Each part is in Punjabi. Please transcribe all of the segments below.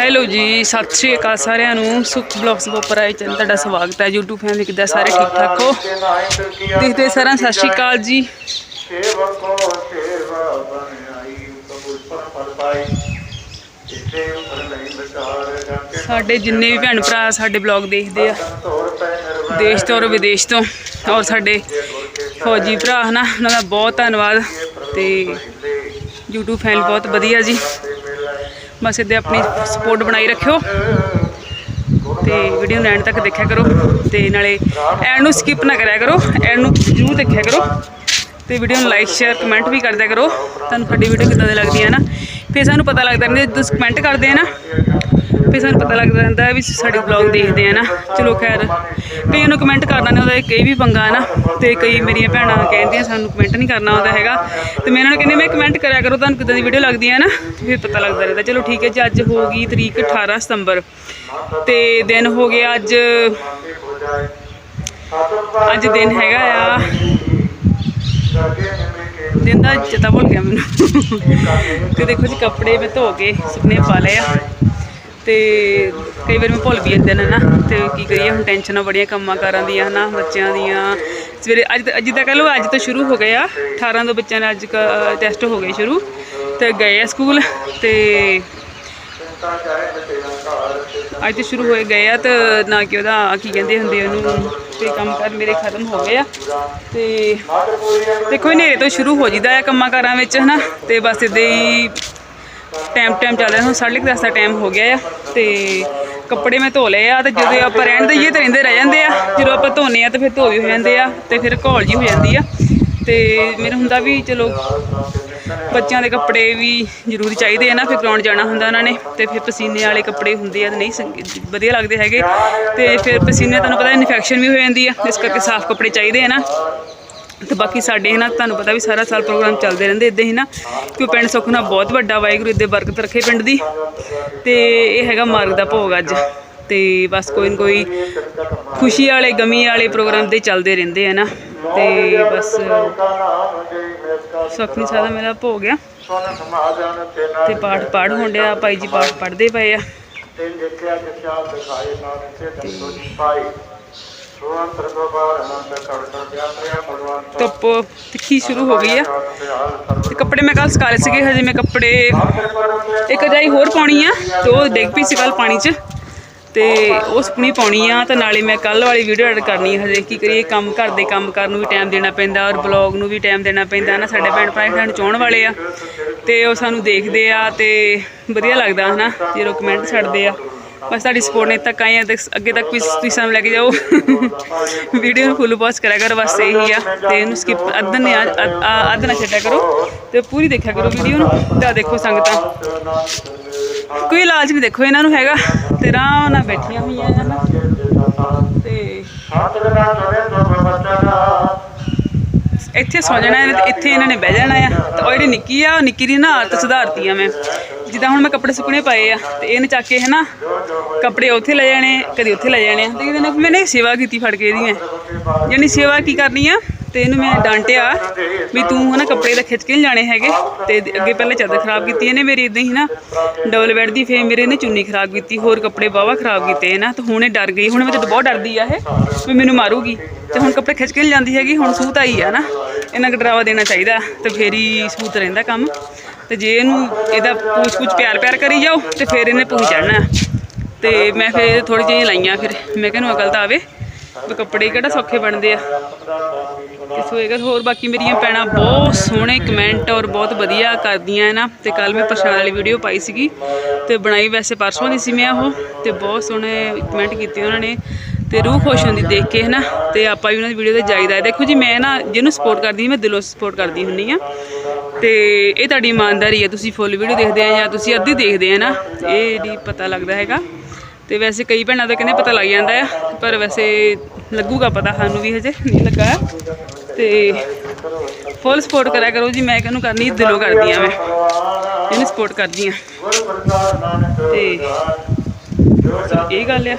ਹੈਲੋ ਜੀ, ਸਤਿ ਸ਼੍ਰੀ ਅਕਾਲ ਸਾਰਿਆਂ ਨੂੰ। ਸੁਖ ਬਲੌਗਸ ਉੱਪਰ ਆਏ ਚੈਨਲ ਤੁਹਾਡਾ ਸਵਾਗਤ ਹੈ। YouTube ਫੈਮਿਲੀ ਕਿੱਦਾਂ ਸਾਰੇ ਠੀਕ ਠਾਕ ਹੋ? ਦੇਖਦੇ ਸਾਰਿਆਂ ਸਤਿ ਸ਼੍ਰੀ ਅਕਾਲ ਜੀ। ਸਾਡੇ ਜਿੰਨੇ ਵੀ ਭੈਣ ਭਰਾ ਸਾਡੇ ਬਲੌਗ ਦੇਖਦੇ ਆ, ਦੇਸ਼ ਤੋਂ ਔਰ ਵਿਦੇਸ਼ ਤੋਂ, ਔਰ ਸਾਡੇ ਫੌਜੀ ਭਰਾ, ਹਨਾ, ਉਹਨਾਂ ਦਾ ਬਹੁਤ ਧੰਨਵਾਦ ਤੇ YouTube ਫੈਨ ਬਹੁਤ ਵਧੀਆ ਜੀ। ਬਸ ਇੱਦਾਂ ਆਪਣੀ ਸਪੋਰਟ ਬਣਾਈ ਰੱਖਿਓ ਤੇ ਵੀਡੀਓ ਨੂੰ ਐਂਡ ਤੱਕ ਦੇਖਿਆ ਕਰੋ ਤੇ ਨਾਲੇ ਐਂਡ ਨੂੰ ਸਕਿਪ ਨਾ ਕਰਿਆ ਕਰੋ ਐਂਡ ਨੂੰ ਜ਼ਰੂਰ ਦੇਖਿਆ ਕਰੋ ਤੇ ਵੀਡੀਓ ਨੂੰ ਲਾਈਕ ਸ਼ੇਅਰ ਕਮੈਂਟ ਵੀ ਕਰਦਿਆ ਕਰੋ। ਤੁਹਾਨੂੰ ਸਾਡੀ ਵੀਡੀਓ ਕਿੱਦਾਂ ਦੀ ਲੱਗਦੀ ਹੈ ਨਾ? ਫਿਰ ਸਾਨੂੰ ਪਤਾ ਲੱਗਦਾ ਰਹਿੰਦਾ ਤੁਸੀਂ ਕਮੈਂਟ ਕਰਦੇ ਆ ਨਾ ਫਿਰ ਸਾਨੂੰ ਪਤਾ ਲੱਗਦਾ ਰਹਿੰਦਾ ਹੈ ਵੀ ਸਾਡੇ ਬਲੌਗ ਦੇਖਦੇ ਆ ਨਾ। ਚਲੋ ਖੈਰ ਕਈਆਂ ਨੂੰ ਕਮੈਂਟ ਕਰਨਾ ਨਹੀਂ ਆਉਂਦਾ ਕਈ ਵੀ ਪੰਗਾ ਹੈ ਨਾ, ਤੇ ਕਈ ਮੇਰੀਆਂ ਭੈਣਾਂ ਕਹਿੰਦੀਆਂ ਸਾਨੂੰ ਕਮੈਂਟ ਨਹੀਂ ਕਰਨਾ ਆਉਂਦਾ ਹੈਗਾ। ਤੇ ਮੈਂ ਇਹਨਾਂ ਨੂੰ ਕਹਿੰਦੀ ਮੈਂ ਕਮੈਂਟ ਕਰਿਆ ਕਰੋ, ਤੁਹਾਨੂੰ ਕਿੱਦਾਂ ਦੀ ਵੀਡੀਓ ਲੱਗਦੀ ਹੈ ਨਾ, ਫਿਰ ਪਤਾ ਲੱਗਦਾ ਰਹਿੰਦਾ। ਚਲੋ ਠੀਕ ਹੈ ਜੀ, ਅੱਜ ਹੋ ਗਈ ਤਰੀਕ 18 ਸਤੰਬਰ। ਤੇ ਦਿਨ ਹੋ ਗਿਆ ਅੱਜ ਅੱਜ ਦਿਨ ਹੈਗਾ ਆ। ਦਿਨ ਦਾ ਚੇਤਾ ਭੁੱਲ ਗਿਆ ਮੈਨੂੰ। ਤੇ ਦੇਖੋ ਜੀ, ਕੱਪੜੇ ਮੈਂ ਧੋ ਕੇ ਸੁਕਨੇ ਪਾ ਲਏ ਆ। ਤੇ ਕਈ ਵਾਰ ਮੈਂ ਭੁੱਲ ਵੀ ਜਾਂਦੇ ਨੇ, ਨਾ, ਤੇ ਕੀ ਕਰੀਏ, ਹੁਣ ਟੈਨਸ਼ਨਾਂ ਬੜੀਆਂ ਕੰਮਾਂ ਕਾਰਾਂ ਦੀਆਂ ਹਨਾ, ਬੱਚਿਆਂ ਦੀਆਂ। ਸਵੇਰੇ ਅੱਜ ਤਾਂ- ਅੱਜ ਤਾਂ ਕਹ ਲਓ, ਅੱਜ ਤੋਂ ਸ਼ੁਰੂ ਹੋ ਗਏ ਆ। 18 ਤੋਂ ਬੱਚਿਆਂ ਦੇ ਅੱਜ ਟੈਸਟ ਹੋ ਗਏ ਸ਼ੁਰੂ, ਤੇ ਗਏ ਆ ਸਕੂਲ, ਤੇ ਅੱਜ ਤੇ ਸ਼ੁਰੂ ਹੋਏ ਗਏ ਆ, ਤੇ ਨਾ ਕਿ ਉਹਦਾ ਕੀ ਕਹਿੰਦੇ ਹੁੰਦੇ ਉਹਨੂੰ ਤੇ ਕੰਮ ਕਰ ਮੇਰੇ ਖਤਮ ਹੋ ਗਏ ਆ। ਤੇ ਦੇਖੋ, ਹਨੇਰੇ ਤੋਂ ਸ਼ੁਰੂ ਹੋ ਜਿਦਾ ਆ ਕੰਮਾਂ ਕਾਰਾਂ ਵਿੱਚ, ਹਨਾ, ਤੇ ਬਸ ਇਦਾਂ ਹੀ ਟਾਈਮ ਟਾਈਮ ਚੱਲ ਰਿਹਾ ਹੁਣ ਸਾਢੇ ਕੁ ਦਸ ਦਾ ਟਾਈਮ ਹੋ ਗਿਆ ਆ ਤੇ ਕੱਪੜੇ ਮੈਂ ਧੋ ਲਏ ਆ ਤੇ ਜਦੋਂ ਆਪਾਂ ਰਹਿਣ ਦਈਏ ਤਾਂ ਰਹਿੰਦੇ ਰਹਿ ਜਾਂਦੇ ਆ। ਜਦੋਂ ਆਪਾਂ ਧੋਨੇ ਆ ਤੇ ਫਿਰ ਧੋ ਵੀ ਹੋ ਜਾਂਦੇ ਆ ਤੇ ਫਿਰ ਘੋਲ ਜੀ ਹੋ ਜਾਂਦੀ ਆ। ਤੇ ਮੇਰਾ ਹੁੰਦਾ ਵੀ ਚਲੋ ਬੱਚਿਆਂ ਦੇ ਕੱਪੜੇ ਵੀ ਜ਼ਰੂਰੀ ਚਾਹੀਦੇ ਆ ਨਾ, ਫਿਰ ਗਰਾਊਂਡ ਜਾਣਾ ਹੁੰਦਾ ਉਹਨਾਂ ਨੇ ਤੇ ਫਿਰ ਪਸੀਨੇ ਵਾਲੇ ਕੱਪੜੇ ਹੁੰਦੇ ਆ ਤੇ ਨਹੀਂ ਵਧੀਆ ਲੱਗਦੇ ਹੈਗੇ। ਤੇ ਫਿਰ ਪਸੀਨੇ, ਤੁਹਾਨੂੰ ਪਤਾ ਇਨਫੈਕਸ਼ਨ ਵੀ ਹੋ ਜਾਂਦੀ ਆ, ਇਸ ਕਰਕੇ ਸਾਫ਼ ਕੱਪੜੇ ਚਾਹੀਦੇ ਆ ਨਾ। ਤੇ ਬਾਕੀ ਸਾਡੇ ਨਾ ਤੁਹਾਨੂੰ ਪਤਾ ਵੀ ਸਾਰਾ ਸਾਲ ਪ੍ਰੋਗਰਾਮ ਚੱਲਦੇ ਰਹਿੰਦੇ ਇਦਾਂ ਹੀ ਨਾ ਕਿ ਪਿੰਡ ਸੁਖਨਾ ਬਹੁਤ ਵੱਡਾ ਵਾਹਿਗੁਰੂ ਦੇ ਬਰਕਤ ਰੱਖੇ ਪਿੰਡ ਦੀ, ਤੇ ਇਹ ਹੈਗਾ ਮਾਰਗ ਦਾ ਭੋਗ ਅੱਜ, ਤੇ ਬਸ ਕੋਈ ਨਾ ਕੋਈ ਖੁਸ਼ੀ ਵਾਲੇ, ਗਮੀ ਵਾਲੇ ਪ੍ਰੋਗਰਾਮ ਤੇ ਚੱਲਦੇ ਰਹਿੰਦੇ ਆ ਨਾ, ਤੇ ਬਸ ਸੁਖਨੀ ਸਾਹਿਬ ਦਾ ਮੇਰਾ ਭੋਗ ਆ। ਸੁਨ ਸਮਾਜਨ ਤੇ ਪਾਠ ਪੜ ਹੁੰਦਿਆ ਭਾਈ ਜੀ ਪਾਠ ਪੜ੍ਹਦੇ ਪਏ ਆ। ਤੇ ਦੇਖਿਆ ਕਿ ਸ਼ਾਮ ਦਿਖਾਏ ਨਾਨਕ ਤੇ ਤੰਦੋ ਜੀ ਪਾਈ ਸੁਵੰਤਰ ਗੋਬਾਰ ਅਨੰਦ ਕਰ ਕਰ ਵਿਆਪਰਿਆ ਭਗਵਾਨ ਧੁੱਪ ਤਿੱਖੀ ਸ਼ੁਰੂ ਹੋ ਗਈ ਆ। ਤੇ ਕੱਪੜੇ ਮੈਂ ਕੱਲ ਸੁਕਾ ਸੀਗੇ, ਹਜੇ ਮੈਂ ਕੱਪੜੇ ਇੱਕ ਜਾਈ ਹੋਰ ਪਾਉਣੀ ਆ, ਤੇ ਉਹ ਡਿੱਗ ਪਈ ਸੀ ਕੱਲ ਪਾਣੀ 'ਚ। ਤੇ ਉਹ ਸੁਕਣੀ ਪਾਉਣੀ ਆ, ਤੇ ਨਾਲੇ ਮੈਂ ਕੱਲ ਵਾਲੀ ਵੀਡੀਓ ਐਡ ਕਰਨੀ ਆ। ਹਜੇ ਕੀ ਕਰੀਏ, ਕੰਮ ਘਰ ਦੇ ਕੰਮ ਕਰਨ ਨੂੰ ਵੀ ਟਾਈਮ ਦੇਣਾ ਪੈਂਦਾ ਔਰ ਬਲੌਗ ਨੂੰ ਵੀ ਟਾਈਮ ਦੇਣਾ ਪੈਂਦਾ ਨਾ, ਸਾਡੇ ਭੈਣ ਭਰਾ ਸਾਨੂੰ ਚਾਹਣ ਵਾਲੇ ਆ। ਤੇ ਉਹ ਸਾਨੂੰ ਦੇਖਦੇ ਆ ਤੇ ਵਧੀਆ ਲੱਗਦਾ ਹਨਾ ਜਦੋਂ ਕਮੈਂਟ ਛੱਡਦੇ ਆ। ਬਸ ਤੁਹਾਡੀ ਸਪੋਰਟ ਨੇ ਤੱਕ ਆਏ ਆ ਤੇ ਅੱਗੇ ਤੱਕ ਵੀ ਤੁਸੀਂ ਸਾਨੂੰ ਲੈ ਕੇ ਜਾਓ। ਵੀਡੀਓ ਨੂੰ ਫੁੱਲ ਪੋਸਟ ਕਰਿਆ ਕਰੋ, ਬਸ ਇਹੀ ਆ। ਤੇ ਇਹਨੂੰ ਸਕਿਪ ਅੱਧ ਨੇ ਅੱਧ ਨਾ ਛੱਡਿਆ ਕਰੋ ਤੇ ਪੂਰੀ ਦੇਖਿਆ ਕਰੋ ਵੀਡੀਓ ਨੂੰ। ਤੇ ਦੇਖੋ ਸੰਗਤਾਂ। ਕੋਈ ਇਲਾਜ ਵੀ ਦੇਖੋ ਇਹਨਾਂ ਨੂੰ ਹੈਗਾ। ਤੇ ਆਰਾਮ ਨਾਲ ਬੈਠੀਆਂ ਹੋਈਆਂ ਹਨ ਤੇ ਇੱਥੇ ਸੌ ਜਾਣਾ ਤੇ ਇੱਥੇ ਇਹਨਾਂ ਨੇ ਬਹਿ ਜਾਣਾ ਆ। ਤੇ ਉਹ ਜਿਹੜੀ ਨਿੱਕੀ ਆ, ਉਹ ਨਿੱਕੀ ਦੀ ਨਾ ਹਾਲਤ ਸੁਧਾਰਤੀ ਆ ਮੈਂ। ਜਿੱਦਾਂ ਹੁਣ ਮੈਂ ਕੱਪੜੇ ਸੁੱਕਣੇ ਪਾਏ ਆ, ਤੇ ਇਹਨੇ ਚੱਕ ਕੇ ਹਨਾ, ਕੱਪੜੇ ਉੱਥੇ ਲੈ ਜਾਣੇ, ਕਦੀ ਉੱਥੇ ਲੈ ਜਾਣੇ ਆ। ਤੇ ਇਹਦੇ ਨਾਲ ਮੈंने ਸੇਵਾ ਕੀਤੀ ਫੜ ਕੇ ਇਹਦੀ ਮੈਂ। ਯਾਨੀ ਸੇਵਾ ਕੀ ਕਰਨੀ ਆ, ਤੇ ਇਹਨੂੰ ਮੈਂ ਡਾਂਟਿਆ ਵੀ ਤੂੰ ਹਨਾ ਕੱਪੜੇ ਤਾਂ ਖਿੱਚ ਕੇ ਨਹੀਂ ਜਾਣੇ ਹੈਗੇ, ਤੇ ਅੱਗੇ ਪਹਿਲੇ ਚਾਦਰ ਖਰਾਬ ਕੀਤੀ ਇਹਨੇ, ਮੇਰੀ ਇਦਾਂ ਹੀ ਨਾ ਡਬਲ ਬੈੱਡ ਦੀ ਫੇਰ ਮੇਰੇ ਇਹਨੇ ਚੁੰਨੀ ਖਰਾਬ ਕੀਤੀ, ਹੋਰ ਕੱਪੜੇ ਬਾਵਾ ਖਰਾਬ ਕੀਤੇ ਨਾ ਤੇ ਹੁਣ ਇਹ ਡਰ ਗਈ, ਹੁਣ ਮੈਂ ਤਾਂ ਬਹੁਤ ਡਰਦੀ ਆ ਇਹ, ਵੀ ਮੈਨੂੰ ਮਾਰੂਗੀ। ਤੇ ਹੁਣ ਕੱਪੜੇ ਖਿੱਚ ਕੇ ਨਹੀਂ ਜਾਂਦੀ ਹੈਗੀ, ਹੁਣ ਸੂਤ ਆਈ ਆ ਨਾ, ਇਹਨਾਂ ਡਰਾਵਾ ਦੇਣਾ ਚਾਹੀਦਾ, ਤੇ ਫੇਰ ਹੀ ਸੂਤ ਰਹਿੰਦਾ ਕੰਮ। ਤੇ ਜੇ ਇਹਨੂੰ ਇਹਦਾ ਪੂਛ ਪੂਛ ਪਿਆਰ ਪਿਆਰ ਕਰੀ ਜਾਓ ਤੇ ਫਿਰ ਇਹਨੇ ਪੂਛ ਚੜਨਾ ਤੇ ਮੈਂ ਫਿਰ ਥੋੜੀ ਜਿਹੀ ਲਾਈਆਂ ਫਿਰ। ਮੈਂ ਕਿਹਾ ਨੂੰ ਅਕਲ ਤਾਂ ਆਵੇ ਵੀ ਕੱਪੜੇ ਕਿਹੜਾ ਸੌਖੇ ਬਣਦੇ ਆ। ਤੇ ਸੋਏਗਾ ਹੋਰ ਬਾਕੀ ਮੇਰੀਆਂ ਭੈਣਾਂ ਬਹੁਤ ਸੋਹਣੇ ਕਮੈਂਟ ਔਰ ਬਹੁਤ ਵਧੀਆ ਕਰਦੀਆਂ ਹੈ ਨਾ ਤੇ ਕੱਲ ਮੈਂ ਪ੍ਰਸ਼ਾਦ ਵਾਲੀ ਵੀਡੀਓ ਪਾਈ ਸੀਗੀ। ਤੇ ਬਣਾਈ ਵੈਸੇ ਪਰਸੋਂ ਦੀ ਸੀ ਮੈਂ ਉਹ। ਤੇ ਬਹੁਤ ਸੋਹਣੇ ਕਮੈਂਟ ਕੀਤੇ ਉਹਨਾਂ ਨੇ। ਤੇ ਰੂਹ ਖੁਸ਼ ਹੁੰਦੀ ਦੇਖ ਕੇ ਹੈ ਨਾ ਤੇ ਆਪਾਂ ਵੀ ਉਹਨਾਂ ਦੀ ਵੀਡੀਓ ਤੇ ਜਾਈਦਾ ਹੈ। ਦੇਖੋ ਜੀ, ਮੈਂ ਨਾ ਜਿਹਨੂੰ ਸਪੋਰਟ ਕਰਦੀ ਮੈਂ ਦਿਲੋਂ ਸਪੋਰਟ ਕਰਦੀ ਹੁੰਨੀ ਆ ਤੇ ਇਹ ਤੁਹਾਡੀ ਇਮਾਨਦਾਰੀ ਹੈ, ਤੁਸੀਂ ਫੁੱਲ ਵੀਡੀਓ ਦੇਖਦੇ ਆ ਜਾਂ ਤੁਸੀਂ ਅੱਧੀ ਦੇਖਦੇ ਆ ਨਾ, ਇਹ ਨਹੀਂ ਪਤਾ ਲੱਗਦਾ ਹੈਗਾ। ਤੇ ਵੈਸੇ ਕਈ ਭੈਣਾਂ ਦਾ ਕਹਿੰਦੇ ਪਤਾ ਲੱਗ ਜਾਂਦਾ ਆ, ਪਰ ਵੈਸੇ ਲੱਗੂਗਾ ਪਤਾ, ਸਾਨੂੰ ਵੀ ਹਜੇ ਨਹੀਂ ਲੱਗਾ। ਆ। ਤੇ ਫੁੱਲ ਸਪੋਰਟ ਕਰਿਆ ਕਰੋ ਜੀ, ਮੈਂ ਕਿਹਨੂੰ ਕਰਨੀ, ਦਿਲੋਂ ਕਰਦੀ ਆ ਮੈਂ। ਇਹਨੂੰ ਸਪੋਰਟ ਕਰਦੀ ਆ। ਗੁਰ ਤੇ ਇਹ ਗੱਲ ਆ।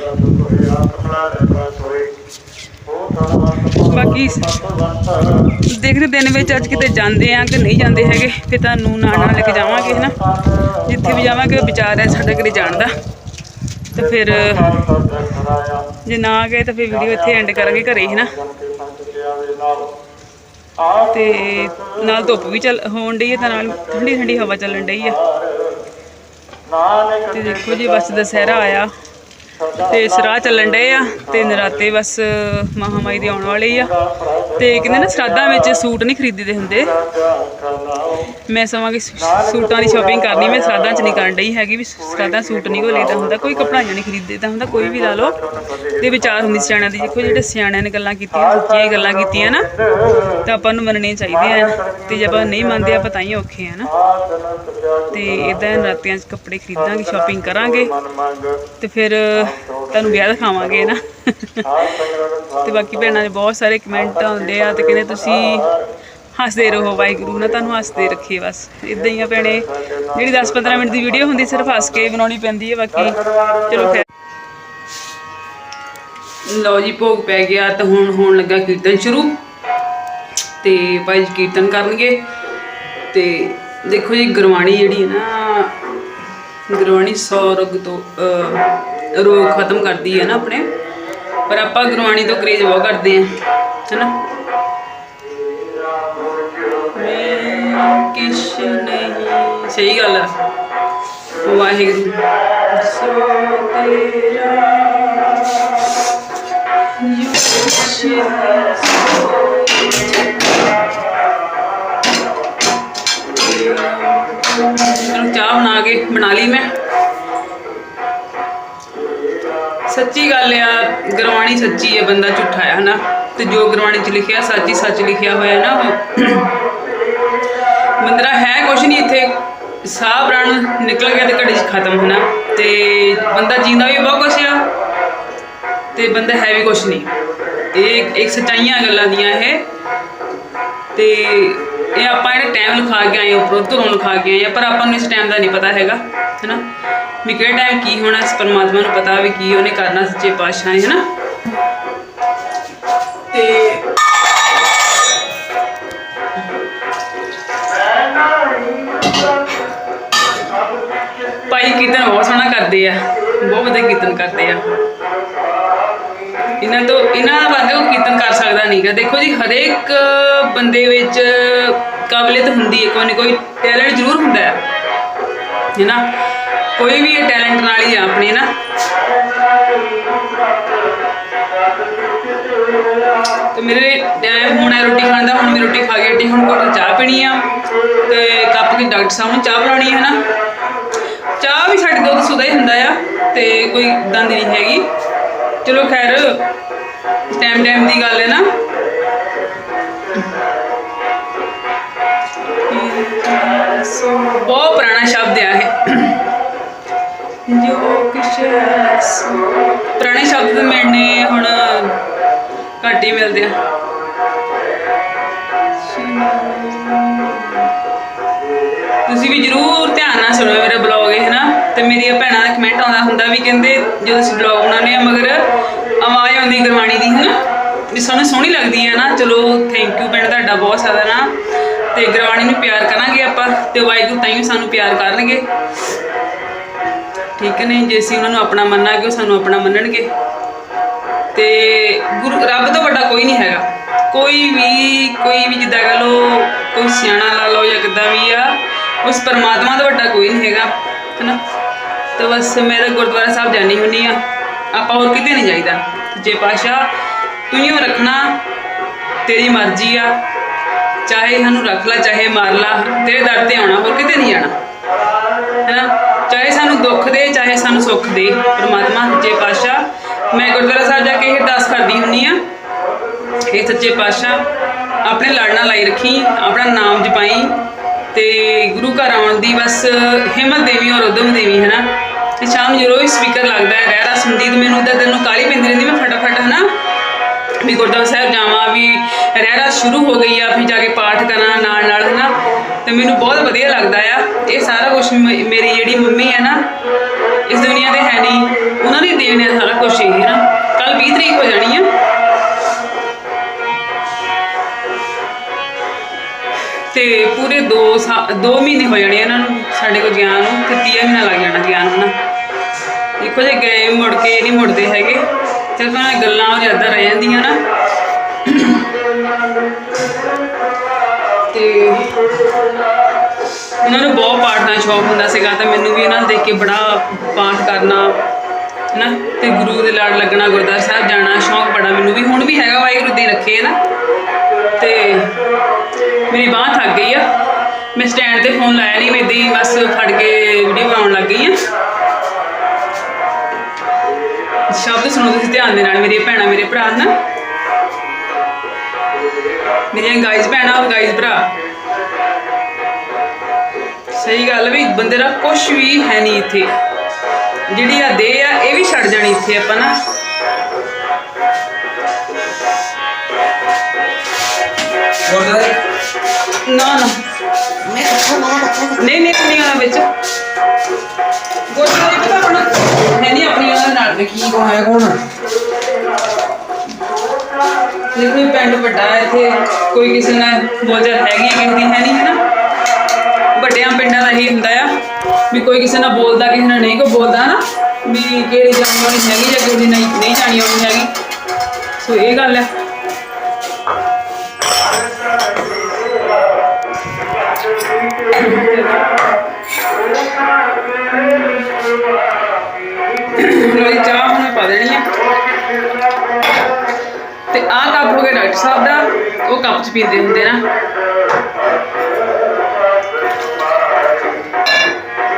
ਬਾਕੀ ਦੇਖਦੇ ਦਿਨ ਵਿੱਚ ਅੱਜ ਕਿਤੇ ਜਾਂਦੇ ਆ ਕਿ ਨਹੀਂ ਜਾਂਦੇ ਹੈਗੇ, ਫਿਰ ਤੁਹਾਨੂੰ ਨਾਲ ਨਾਲ ਲੈ ਕੇ ਜਾਵਾਂਗੇ, ਹਨਾ? ਜਿੱਥੇ ਵੀ ਜਾਵਾਂਗੇ ਵਿਚਾਰ ਹੈ ਸਾਡਾ ਕਿਤੇ ਜਾਣ ਦਾ। ਤੇ ਫਿਰ ਜੇ ਨਾ ਗਏ ਤਾਂ ਫਿਰ ਵੀਡੀਓ ਇੱਥੇ ਐਂਡ ਕਰਾਂਗੇ ਘਰੇ, ਹਨਾ? ਤੇ ਨਾਲ ਧੁੱਪ ਵੀ ਚੱਲ ਹੋਣ ਡਈ ਹੈ ਤਾਂ ਨਾਲ ਠੰਡੀ ਠੰਡੀ ਹਵਾ ਚੱਲਣ ਡਈ ਆ ਤੇ ਦੇਖੋ ਜੀ, ਬਸ ਦੁਸਹਿਰਾ ਆਇਆ। ਤੇ ਸਰਾਹ ਚੱਲਣ ਡਏ ਆ ਤੇ ਨਰਾਤੇ ਬਸ ਮਹਾਮਾਈ ਦੇ ਆਉਣ ਵਾਲੇ ਹੀ ਆ। ਤੇ ਕਹਿੰਦੇ ਨਾ ਸਰਾਧਾਂ ਵਿੱਚ ਸੂਟ ਨਹੀਂ ਖਰੀਦੀਦੇ ਹੁੰਦੇ। ਮੈਂ ਸਮਾਂ ਕਿ ਸੂਟਾਂ ਦੀ ਸ਼ਾਪਿੰਗ ਕਰਨੀ, ਮੈਂ ਸਰਾਧਾਂ 'ਚ ਨਹੀਂ ਕਰਨ ਡਈ ਹੈਗੀ ਵੀ ਸਰਾਧਾਂ ਸੂਟ ਨਹੀਂ ਕੋਈ ਲਈਦਾ ਹੁੰਦਾ, ਕੋਈ ਕੱਪੜਾ ਨਹੀਂ ਖਰੀਦੀਦਾ ਹੁੰਦਾ, ਕੋਈ ਵੀ ਲਾ ਲਓ। ਤੇ ਵਿਚਾਰ ਹੁੰਦੀ ਸਿਆਣਿਆਂ ਦੀ, ਦੇਖੋ ਜਿਹੜੇ ਸਿਆਣਿਆਂ ਨੇ ਗੱਲਾਂ ਕੀਤੀਆਂ ਸੱਚੀਆਂ ਹੀ ਗੱਲਾਂ ਕੀਤੀਆਂ ਨਾ, ਤਾਂ ਆਪਾਂ ਨੂੰ ਮੰਨਣੀਆਂ ਚਾਹੀਦੀਆਂ ਆ। ਤੇ ਜੇ ਆਪਾਂ ਨਹੀਂ ਮੰਨਦੇ, ਆਪਾਂ ਤਾਂ ਹੀ ਔਖੇ ਆ ਨਾ। ਤੇ ਇਦਾਂ ਨਰਾਤਿਆਂ 'ਚ ਕੱਪੜੇ ਖਰੀਦਾਂਗੇ ਸ਼ਾਪਿੰਗ ਕਰਾਂਗੇ। ਤੇ ਫਿਰ ਤੁਹਾਨੂੰ ਵਿਆਹ ਦਿਖਾਵਾਂਗੇ ਨਾ। ਤੇ ਬਾਕੀ ਭੈਣਾਂ ਦੇ ਬਹੁਤ ਸਾਰੇ ਕਮੈਂਟ ਆਉਂਦੇ ਆ ਤੇ ਕਹਿੰਦੇ ਤੁਸੀਂ ਹੱਸਦੇ ਰਹੋ ਵਾਹਿਗੁਰੂ ਨਾ ਤੁਹਾਨੂੰ ਹੱਸਦੇ ਰੱਖੇ ਬਸ। ਇਦਾਂ ਹੀ ਆ ਭੈਣੇ ਜਿਹੜੀ 10-15 ਮਿੰਟ ਦੀ ਵੀਡੀਓ ਹੁੰਦੀ ਸਿਰਫ ਹੱਸ ਕੇ ਬਣਾਉਣੀ ਪੈਂਦੀ ਹੈ ਬਾਕੀ। ਚਲੋ ਖੈਰ। ਲਓ ਜੀ ਭੋਗ ਪੈ ਗਿਆ ਤਾਂ ਹੁਣ ਹੋਣ ਲੱਗਾ ਕੀਰਤਨ ਸ਼ੁਰੂ। ਤੇ ਭਾਈ ਜੀ ਕੀਰਤਨ ਕਰਨਗੇ। ਤੇ ਦੇਖੋ ਜੀ ਗੁਰਬਾਣੀ ਜਿਹੜੀ ਹੈ ਨਾ ਗੁਰਬਾਣੀ ਸੌ ਤੋਂ ਅਹ, ਰੋਗ ਖਤਮ ਕਰਦੀ ਹੈ ਨਾ ਆਪਣੇ। ਪਰ ਆਪਾਂ ਗੁਰਬਾਣੀ ਤੋਂ ਕਰੇਜ ਬਹੁਤ ਕਰਦੇ ਆ ਹੈਨਾ? ਕਿਛ ਨਹੀਂ। ਸਹੀ ਗੱਲ ਆ। ਵਾਹਿਗੁਰੂ। ਸੋ ਤੇਰਾ ਯੂ ਚਲੋ ਚਾਹ ਬਣਾ ਕੇ ਬਣਾ ਲਈ ਮੈਂ। ਸੱਚੀ ਗੱਲ ਆ, ਗੁਰਬਾਣੀ ਸੱਚੀ ਹੈ ਬੰਦਾ ਝੂਠਾ ਹੈ ਹਨਾ? ਤੇ ਜੋ ਗੁਰਬਾਣੀ ਚ ਲਿਖਿਆ, ਸੱਚ ਹੀ ਸੱਚ ਲਿਖਿਆ ਹੋਇਆ ਨਾ ਉਹ। ਮੰਦਰਾ ਹੈ ਕੁਛ ਨਹੀਂ ਇੱਥੇ। ਸਾਹ ਪ੍ਰਾਣ ਨਿਕਲ ਗਿਆ ਤੇ ਘੜੀ ਚ ਖਤਮ ਹੋਣਾ ਤੇ ਬੰਦਾ ਜੀਂਦਾ ਵੀ ਬਹੁਤ ਕੁਛ ਆ, ਤੇ ਬੰਦਾ ਹੈ ਵੀ ਕੁਛ ਨਹੀਂ ਇਹ ਇੱਕ ਸੱਚਾਈਆਂ ਗੱਲਾਂ ਦੀਆਂ ਇਹ। ਤੇ ਇਹ ਆਪਾਂ ਜਿਹੜੇ ਟਾਈਮ ਲਿਖਾ ਕੇ ਆਏ ਉੱਪਰੋਂ ਧੁਰੋਂ ਲਿਖਾ ਕੇ ਆਏ ਆ ਪਰ ਆਪਾਂ ਨੂੰ ਇਸ ਟਾਈਮ ਦਾ ਨਹੀਂ ਪਤਾ ਹੈਗਾ, ਹੈਨਾ? ਵੀ ਕਿਹੜੇ ਟਾਈਮ ਕੀ ਹੋਣਾ, ਇਸ ਪਰਮਾਤਮਾ ਨੂੰ ਪਤਾ ਵੀ ਕੀ ਉਹਨੇ ਕਰਨਾ ਸੱਚੇ ਪਾਤਸ਼ਾਹ ਨੇ, ਹੈਨਾ? ਤੇ ਭਾਈ ਕੀਰਤਨ ਬਹੁਤ ਸੋਹਣਾ ਕਰਦੇ ਆ, ਬਹੁਤ ਵਧੀਆ ਕੀਰਤਨ ਕਰਦੇ ਆ। ਇਹਨਾਂ ਤੋਂ ਇਹਨਾਂ ਬੰਦੇ ਉਹ ਕੀਰਤਨ ਕਰ ਸਕਦਾ ਨਹੀਂਗਾ ਦੇਖੋ ਜੀ, ਹਰੇਕ ਬੰਦੇ ਵਿੱਚ ਕਾਬਲੀਅਤ ਹੁੰਦੀ ਹੈ, ਕੋਈ ਨਾ ਕੋਈ ਟੈਲੈਂਟ ਜ਼ਰੂਰ ਹੁੰਦਾ ਹੈ। ਨਾ? ਕੋਈ ਵੀ ਟੈਲੈਂਟ ਨਾਲ ਹੀ ਆ ਆਪਣੇ ਨਾ? ਤੇ ਮੇਰੇ ਟਾਈਮ ਹੁਣ ਹੈ ਰੋਟੀ ਖਾਣ ਦਾ ਹੁਣ ਮੈਂ ਰੋਟੀ ਖਾ ਕੇ ਹਟੀ, ਹੁਣ ਕੋਲ ਚਾਹ ਪੀਣੀ ਆ ਤੇ ਕੱਪ ਕੇ ਡਾਕਟਰ ਸਾਹਿਬ ਨੂੰ ਚਾਹ ਬਣਾਉਣੀ ਹੈ ਨਾ? ਚਾਹ ਵੀ ਸਾਡੇ ਦੁੱਧ ਸੁਦਾ ਹੀ ਹੁੰਦਾ ਆ ਤੇ ਕੋਈ ਦੰਦ ਨਹੀਂ ਹੈਗੀ। ਚਲੋ ਖੈਰ ਟਾਈਮ ਟਾਈਮ ਦੀ ਗੱਲ ਹੈ ਨਾ। ਬਹੁਤ ਪੁਰਾਣਾ ਸ਼ਬਦ ਆ ਇਹ। ਜੋ ਕਿਛ ਪੁਰਾਣੇ ਸ਼ਬਦ ਮੈਨੇ ਹੁਣ ਘੱਟ ਹੀ ਮਿਲਦੇ ਆ। ਤੁਸੀਂ ਵੀ ਜਰੂਰ ਧਿਆਨ ਨਾਲ ਸੁਣੋ ਮੇਰੀਆਂ ਭੈਣਾਂ ਦਾ ਕਮੈਂਟ ਆਉਂਦਾ ਹੁੰਦਾ ਵੀ ਕਹਿੰਦੇ ਜਦੋਂ ਅਸੀਂ ਬਲੌਗ ਬਣਾਉਂਦੇ ਆ ਮਗਰ ਆਵਾਜ਼ ਆਉਂਦੀ ਗੁਰਬਾਣੀ ਦੀ ਹੈ ਨਾ ਵੀ ਸਾਨੂੰ ਸੋਹਣੀ ਲੱਗਦੀ ਹੈ ਨਾ। ਚਲੋ ਥੈਂਕ ਯੂ ਪਿੰਡ ਤੁਹਾਡਾ ਬਹੁਤ ਸਾਰਾ ਨਾ। ਤੇ ਗੁਰਬਾਣੀ ਨੂੰ ਪਿਆਰ ਕਰਾਂਗੇ ਆਪਾਂ ਤੇ ਵਾਹਿਗੁਰੂ ਤਾਈਓ ਸਾਨੂੰ ਪਿਆਰ ਕਰਨਗੇ। ਠੀਕ ਹੈ ਨਹੀਂ? ਜੇ ਅਸੀਂ ਉਹਨਾਂ ਨੂੰ ਆਪਣਾ ਮੰਨਾਂਗੇ, ਉਹ ਸਾਨੂੰ ਆਪਣਾ ਮੰਨਣਗੇ। ਤੇ ਗੁਰੂ, ਰੱਬ ਤੋਂ ਵੱਡਾ ਕੋਈ ਨਹੀਂ ਹੈਗਾ। ਕੋਈ ਵੀ ਕੋਈ ਵੀ ਜਿੱਦਾਂ ਕਹ ਲੋ ਕੋਈ ਸਿਆਣਾ ਲਾ ਲਓ ਜਾਂ ਕਿੱਦਾਂ ਵੀ ਆ, ਉਸ ਪਰਮਾਤਮਾ ਤੋਂ ਵੱਡਾ ਕੋਈ ਨਹੀਂ ਹੈਗਾ, ਹੈਨਾ? ਤੇ ਬਸ ਮੈਂ ਤਾਂ ਗੁਰਦੁਆਰਾ ਸਾਹਿਬ ਜਾਣੀ ਹੁੰਨੀ ਆ। ਆਪਾਂ ਹੋਰ ਕਿਤੇ ਨਹੀਂ ਜਾਈਦਾ। ਜੇ ਪਾਸ਼ਾ ਤੂੰ ਹੀ ਰੱਖਣਾ, ਤੇਰੀ ਮਰਜ਼ੀ ਆ। ਚਾਹੇ ਸਾਨੂੰ ਰੱਖ ਲੈ, ਚਾਹੇ ਮਾਰ ਲਾ, ਤੇਰੇ ਦਰ ਤੇ ਆਉਣਾ, ਹੋਰ ਕਿਤੇ ਨਹੀਂ ਜਾਣਾ। ਹੈਨਾ ਚਾਹੇ ਸਾਨੂੰ ਦੁੱਖ ਦੇ, ਚਾਹੇ ਸਾਨੂੰ ਸੁੱਖ ਦੇ, ਪ੍ਰਮਾਤਮਾ ਸੱਚੇ ਪਾਤਸ਼ਾਹ ਮੈਂ ਗੁਰਦੁਆਰਾ ਸਾਹਿਬ ਜਾ ਕੇ ਇਹ ਅਰਦਾਸ ਕਰਦੀ ਹੁੰਨੀ ਆ, ਇਹ ਸੱਚੇ ਪਾਤਸ਼ਾਹ, ਆਪਣੇ ਲੜਨਾ ਲਾਈ ਰੱਖੀ, ਆਪਣਾ ਨਾਮ ਜਪਾਈ, ਤੇ ਗੁਰੂ ਘਰ ਆਉਣ ਦੀ ਬਸ ਹਿੰਮਤ ਦੇਵੀ ਔਰ ਉਦਮ ਦੇਵੀ, ਹੈ ਨਾ? ਤੇ ਸ਼ਾਮ ਨੂੰ ਜਦੋਂ ਵੀ ਸਪੀਕਰ ਲੱਗਦਾ ਹੈ। ਰਹਿਰਾ ਸੁਣਦੀ ਤੇ ਮੈਨੂੰ ਤਾਂ ਦਿਲ ਨੂੰ ਕਾਲੀ ਪੈਂਦੀ ਰਹਿੰਦੀ, ਮੈਂ ਫਟਾਫਟ ਹੈ ਨਾ ਵੀ ਗੁਰਦੁਆਰਾ ਸਾਹਿਬ ਜਾਵਾਂ, ਵੀ ਰਹਿਰਾ ਸ਼ੁਰੂ ਹੋ ਗਈ ਆ, ਫਿਰ ਜਾ ਕੇ ਪਾਠ ਕਰਾਂ ਨਾਲ ਨਾਲ ਹੈ ਨਾ ਤੇ ਮੈਨੂੰ ਬਹੁਤ ਵਧੀਆ ਲੱਗਦਾ ਆ। ਇਹ ਸਾਰਾ ਕੁਝ ਮੇਰੀ ਜਿਹੜੀ ਮੰਮੀ ਹੈ ਨਾ, ਇਸ ਦੁਨੀਆ ਤੇ ਹੈ ਨਹੀਂ। ਉਹਨਾਂ ਦੀ ਦੇਣ ਹੈ ਸਾਰਾ ਕੁਝ ਇਹ ਨਾ ਕੱਲ 20 ਤਰੀਕ ਹੋ ਜਾਣੀ ਤੇ ਪੂਰੇ 2 2 ਮਹੀਨੇ ਹੋ ਜਾਣੇ ਇਹਨਾਂ ਨੂੰ, ਸਾਡੇ ਕੋਲ ਗਿਆਨ ਨੂੰ, ਤੇ 30 ਮਹੀਨਾ ਲੱਗ ਜਾਣਾ ਗਿਆਨ ਨੂੰ ਨਾ। ਇੱਕੋ ਜਿਹੇ ਗਏ ਮੁੜ ਕੇ ਨਹੀਂ ਮੁੜਦੇ ਹੈਗੇ। ਚਲ ਉਹਨਾਂ ਗੱਲਾਂ ਉਹ ਜ਼ਿਆਦਾ ਰਹਿ ਜਾਂਦੀਆਂ ਨਾ। ਤੇ ਉਹਨਾਂ ਨੂੰ ਬਹੁਤ ਪਾਠ ਦਾ ਸ਼ੌਕ ਹੁੰਦਾ ਸੀਗਾ, ਤਾਂ ਮੈਨੂੰ ਵੀ ਇਹਨਾਂ ਨੂੰ ਦੇਖ ਕੇ ਬੜਾ ਪਾਠ ਕਰਨਾ, ਨਾ। ਤੇ ਗੁਰੂ ਦੇ ਲੜ ਲੱਗਣਾ, ਗੁਰਦੁਆਰਾ ਸਾਹਿਬ ਜਾਣਾ, ਸ਼ੌਕ ਬੜਾ ਮੈਨੂੰ ਵੀ, ਹੁਣ ਵੀ ਹੈਗਾ ਵਾਹਿਗੁਰੂ ਦੇ ਰੱਖੇ ਹੈ ਨਾ। ਤੇ ਮੇਰੀ ਬਾਂਹ ਥੱਕ ਗਈ ਆ। ਮੈਂ ਸਟੈਂਡ ਤੇ ਫੋਨ ਲਾਇਆ ਨਹੀਂ ਮੈਂ ਏਦਾਂ ਹੀ ਬਸ ਫੜ ਕੇ ਵੀਡੀਓ ਬਣਾਉਣ ਲੱਗ ਗਈ ਆ। ਸ਼ਬਦ ਸੁਣੋ ਤੁਸੀਂ ਧਿਆਨ ਦੇ ਨਾਲ, ਮੇਰੀਆਂ ਭੈਣਾਂ, ਮੇਰੇ ਭਰਾ ਨਾ। ਮੇਰੀਆਂ ਗਾਈਜ਼ ਭੈਣਾਂ ਔਰ ਗਾਈਜ਼ ਭਰਾ। ਸਹੀ ਗੱਲ ਵੀ, ਬੰਦੇ ਦਾ ਕੁਝ ਵੀ ਹੈ ਨਹੀਂ ਇੱਥੇ। ਜਿਹੜੀ ਆ ਦੇ ਆ, ਇਹ ਵੀ ਛੱਡ ਜਾਣੀ ਇੱਥੇ ਆਪਾਂ ਨਾ। ਗੁਰਦੁਆਰੇ ਨਾ ਨਾ। ਮੈਂ ਕੱਥਾ ਮਾਰਾ ਕੱਥਾ ਨਹੀਂ ਨਹੀਂ ਕੁੜੀਆਂ ਦਾ ਵਿੱਚ। ਗੋਸ਼ਰੀ ਪਤਾ ਹੁਣ? ਹੈ ਨਹੀਂ ਆਪਣੀ ਉਹਨਾਂ ਨਾਲ ਤੇ ਕੀ ਕੋ ਹੈ ਕੌਣ ਜੇ ਕੋਈ ਪਿੰਡ ਵੱਡਾ ਹੈ ਇੱਥੇ ਕੋਈ ਕਿਸੇ ਨਾਲ ਬੋਲਚਾਲ ਹੈਗੀ ਹੈ, ਕਿਸੇ ਦੀ ਹੈ ਨਹੀਂ ਹੈ ਨਾ? ਵੱਡਿਆਂ ਪਿੰਡਾਂ ਦਾ ਇਹ ਹੁੰਦਾ ਆ ਵੀ ਕੋਈ ਕਿਸੇ ਨਾਲ ਬੋਲਦਾ ਕਿਸੇ ਨਾਲ ਨਹੀਂ ਕੋਈ ਬੋਲਦਾ ਨਾ? ਵੀ ਕਿਹੜੀ ਜਾਣੀ ਵਾਲੀ ਹੈਗੀ ਜਾਂ ਦੀ ਨਹੀਂ ਨਹੀਂ ਜਾਣੀ ਵਾਲੀ ਹੈਗੀ। ਸੋ ਇਹ ਗੱਲ ਹੈ। ਮੇਰੀ ਚਾਹ ਹੁਣ ਮੈਂ ਪਾ ਦੇਣੀ ਹੈ ਤੇ ਆਹ ਕੱਪ ਹੋ ਗਿਆ ਡਾਕਟਰ ਸਾਹਿਬ ਦਾ, ਉਹ ਕੱਪ ਚ ਪੀਂਦੇ ਹੁੰਦੇ ਨਾ।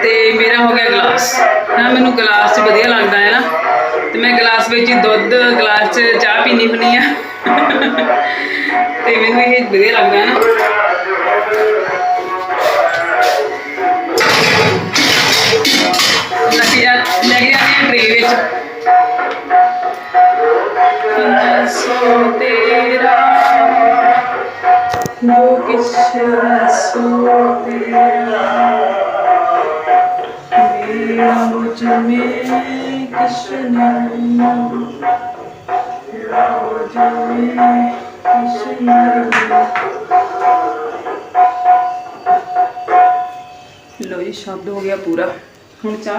ਤੇ ਮੇਰਾ ਹੋ ਗਿਆ ਗਲਾਸ। ਨਾ ਮੈਨੂੰ ਗਲਾਸ ਚ ਵਧੀਆ ਲੱਗਦਾ ਹੈ ਨਾ। ਤੇ ਮੈਂ ਗਲਾਸ ਵਿੱਚ ਹੀ ਦੁੱਧ, ਗਲਾਸ ਚ ਚਾਹ ਪੀਣੀ ਹੁੰਦੀ ਆ ਤੇ ਮੈਨੂੰ ਇਹ ਵਧੀਆ ਲੱਗਦਾ ਹੈ ਨਾ। ਸੋ ਤੇਰਾ ਜੋ ਸੋ ਤੇਰਾ? ਮੇਰਾ ਮੁਝ ਮੇ ਕਿਛ ਨਹੀਂ? ਮੁਝ ਮੇ ਕਿਛ ਨਹੀਂ? ਲੋ ਜੀ, ਸ਼ਬਦ ਹੋ ਗਿਆ ਪੂਰਾ। ਹੁਣ ਚਾਹ